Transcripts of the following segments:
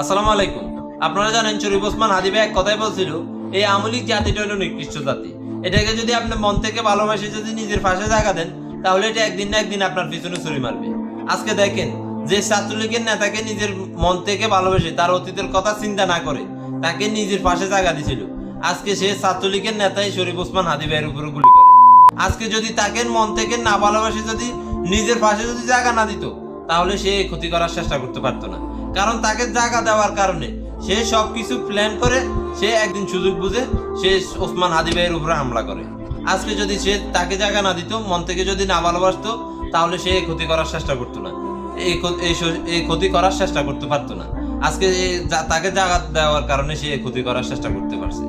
আসসালামু আলাইকুম। আপনারা জানেন শরীফ ওসমান হাদিবে এক কথাই বলছিল, এই আমলিক জাতিটা হলো নিকৃষ্ট জাতি। এটাকে যদি আপনি মন থেকে ভালোবাসে যদি নিজের পাশে জায়গা দেন, তাহলে এটা একদিন না একদিন আপনার পিছনে ছুরি মারবে। আজকে দেখেন, যে ছাত্রলীগের নেতাকে নিজের মন থেকে ভালোবেসে তার অতীতের কথা চিন্তা না করে, তাকে নিজের পাশে জায়গা দিছিল। আজকে সে ছাত্রলীগের নেতাই শরীফ ওসমান হাদিবের উপরে গুলি করে। আজকে যদি তাকে মন থেকে না ভালোবাসে যদি, নিজের পাশে যদি জায়গা না দিত, তাহলে সে ক্ষতি করার চেষ্টা করতে পারতো না। কারণ তাকে জায়গা দেওয়ার কারণে। সে সব কিছু প্ল্যান করে, সে একদিন সুযোগ বুঝে সে ওসমান হাদি ভাইয়ের উপরে হামলা করে। আজকে যদি সে তাকে জায়গা না দিত, মন থেকে যদি না ভালোবাসতো, তাহলে সে ক্ষতি করার চেষ্টা করতো না। এই ক্ষতি করার চেষ্টা করতে পারতো না। আজকে তাকে জায়গা দেওয়ার কারণে সে ক্ষতি করার চেষ্টা করতে পারছে।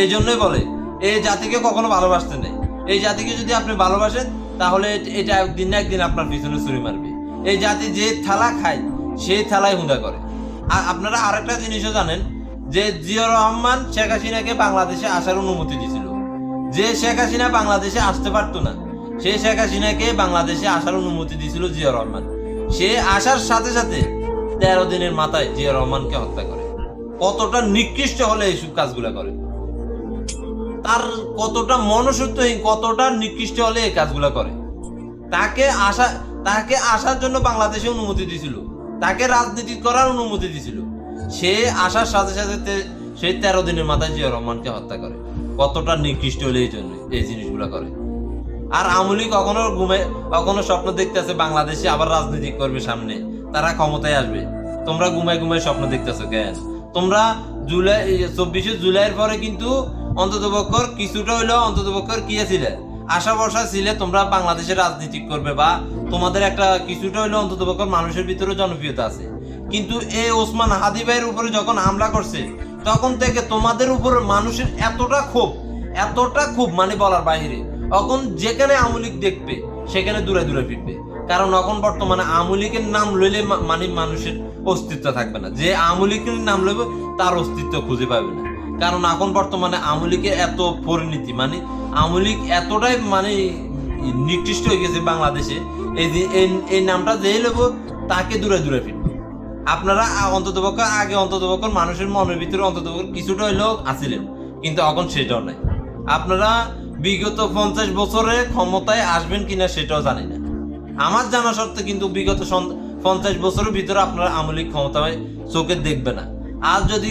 এই জন্যই বলে, এই জাতিকে কখনো ভালোবাসতে নেই। এই জাতিকে যদি আপনি ভালোবাসেন, তাহলে এটা একদিন না একদিন আপনার পিছনে ছুরি মারবে। এই জাতি যে থালা খায় সেই থালায় হুঁদা করে। আর আপনারা আরেকটা জিনিসও জানেন যে জিয়াউর রহমান শেখ হাসিনাকে বাংলাদেশে আসার অনুমতি দিয়েছিল। যে শেখ হাসিনা বাংলাদেশে আসতে পারতো না, সে শেখ হাসিনাকে বাংলাদেশে আসার অনুমতি দিয়েছিল জিয়া রহমান। সে আসার সাথে সাথে তেরো দিনের মাথায় জিয়া রহমানকে হত্যা করে। কতটা নিকৃষ্ট হলে এইসব কাজগুলো করে। তার কতটা মনসত্বহীন কতটা নিকৃষ্ট হলে এই কাজগুলো করে। তাকে আসা তাকে আসার জন্য বাংলাদেশে অনুমতি দিয়েছিল। তাকে রাজনীতি করার অনুমতি দিয়েছিল সে আসার সাথে সাথে সেই তেরো দিনের মাথায় জিয়া রহমানকে হত্যা করে। কতটা নিকৃষ্ট হলে এই জন্য, এই জিনিসগুলো করে। আর আমলি কখনো ঘুমে, কখনো স্বপ্ন দেখতেছে বাংলাদেশে আবার রাজনীতি করবে সামনে। তারা ক্ষমতায় আসবে। তোমরা ঘুমায় ঘুমায় স্বপ্ন দেখতেছো কেন? তোমরা জুলাই, চব্বিশে জুলাইয়ের পরে কিন্তু অন্ততপক্ষর কিছুটা হইলেও অন্তত পক্ষর কি ছিলে? আশা ভরসা ছিলে তোমরা বাংলাদেশের রাজনীতি করবে বা তোমাদের একটা কিছুটা হইলেও অন্তত মানুষের ভিতরে জনপ্রিয়তা আছে। কিন্তু এই ওসমান হাদি ভাইয়ের উপরে যখন হামলা করছে, তখন থেকে তোমাদের উপরে মানুষের এতটা ক্ষোভ, এতটা খুব মানে বলার বাইরে। এখন যেখানে আমলিক দেখবে, সেখানে দূরে দূরে ফিরবে। কারণ এখন বর্তমানে আমলিকের নাম লইলে মানে মানুষের অস্তিত্ব থাকবে না। যে আমলিকের নাম লইবে, তার অস্তিত্ব খুঁজে পাবে না। কারণ এখন বর্তমানে আমলিকের এত পরিণতি মানে আমলিক এতটাই মানে নিকৃষ্ট হয়ে গেছে বাংলাদেশে, এই এই- নামটা যেই লইব তাকে দূরে দূরে ফিরবে আপনারা অন্তত পক্ষ আগে অন্তত পক্ষ মানুষের মনের ভিতরে অন্তত পক্ষ কিছুটা হইলেও আছিলেন, কিন্তু এখন সেটাও নাই। আপনারা বিগত পঞ্চাশ বছরে ক্ষমতায় আসবেন কিনা সেটাও জানি না। আমার জানা সত্ত্বে কিন্তু বিগত পঞ্চাশ বছরের ভিতরে আপনারা আমলিক ক্ষমতায় চোখে দেখবে না। আর যদি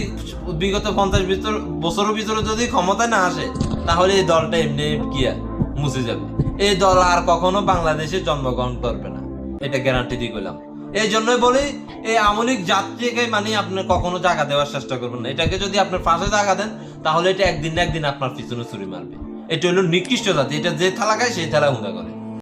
বিগত পঞ্চাশ ভিতর, বছরের ভিতরে যদি ক্ষমতায় না আসে, তাহলে এই দলটা এমনি গিয়া মুছে যাবে। এই দল আর কখনো বাংলাদেশে জন্মগ্রহণ করবে না। এটা গ্যারান্টি দিয়ে গেলাম এই জন্যই বলি, এই আমলিক যাত্রীকে মানে আপনি কখনো জায়গা দেওয়ার চেষ্টা করবেন না। এটাকে যদি আপনার পাশে জায়গা দেন, তাহলে এটা একদিন না একদিন আপনার পিছনে ছুরি মারবে। এটা হলো নিকৃষ্ট জাতি। এটা যে থালা খায় সেই থালা হুঁদা করে।